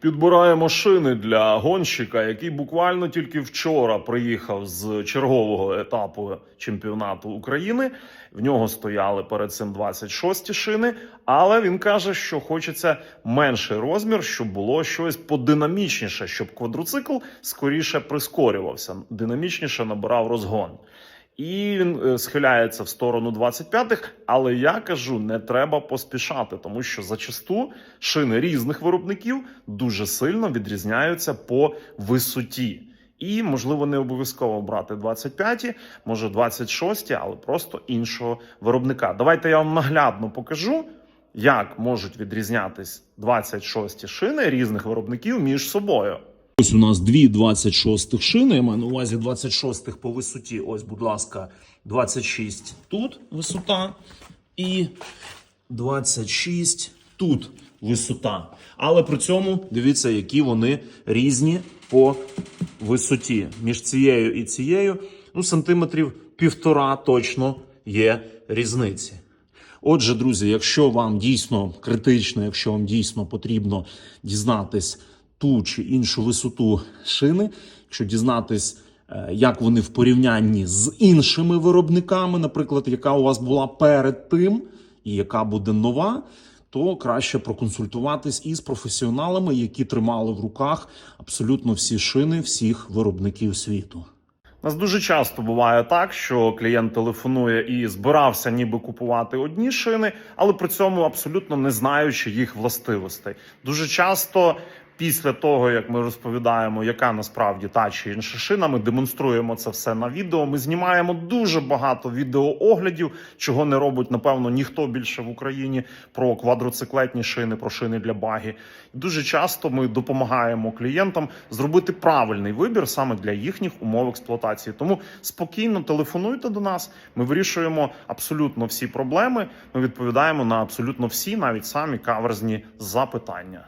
Підбираємо шини для гонщика, який буквально тільки вчора приїхав з чергового етапу чемпіонату України. В нього стояли перед цим 26 шини, але він каже, що хочеться менший розмір, щоб було щось подинамічніше, щоб квадроцикл скоріше прискорювався, динамічніше набирав розгон. І він е, схиляється в сторону 25-х, але я кажу, не треба поспішати, тому що зачасту шини різних виробників дуже сильно відрізняються по висоті. І можливо не обов'язково брати 25, може 26, але просто іншого виробника. Давайте я вам наглядно покажу, як можуть відрізнятись 26 шини різних виробників між собою. Ось у нас дві 26 шини. Я маю на увазі 26 по висоті. Ось, будь ласка, 26 тут висота і 26 тут висота. Але при цьому дивіться, які вони різні по висоті. Між цією і цією, ну, сантиметрів півтора точно є різниці. Отже, друзі, якщо вам дійсно критично, якщо вам дійсно потрібно дізнатись ту чи іншу висоту шини, якщо дізнатись, е, як вони в порівнянні з іншими виробниками, наприклад, яка у вас була перед тим, і яка буде нова, то краще проконсультуватись із професіоналами, які тримали в руках абсолютно всі шини всіх виробників світу. У нас дуже часто буває так, що клієнт телефонує і збирався ніби купувати одні шини, але при цьому абсолютно не знаючи їх властивостей. Дуже часто. Після того, як ми розповідаємо, яка насправді та чи інша шина, ми демонструємо це все на відео. Ми знімаємо дуже багато відеооглядів, чого не робить, напевно, ніхто більше в Україні про квадроциклетні шини, про шини для баги. Дуже часто ми допомагаємо клієнтам зробити правильний вибір саме для їхніх умов експлуатації. Тому спокійно телефонуйте до нас. Ми вирішуємо абсолютно всі проблеми. Ми відповідаємо на абсолютно всі, навіть самі каверзні запитання.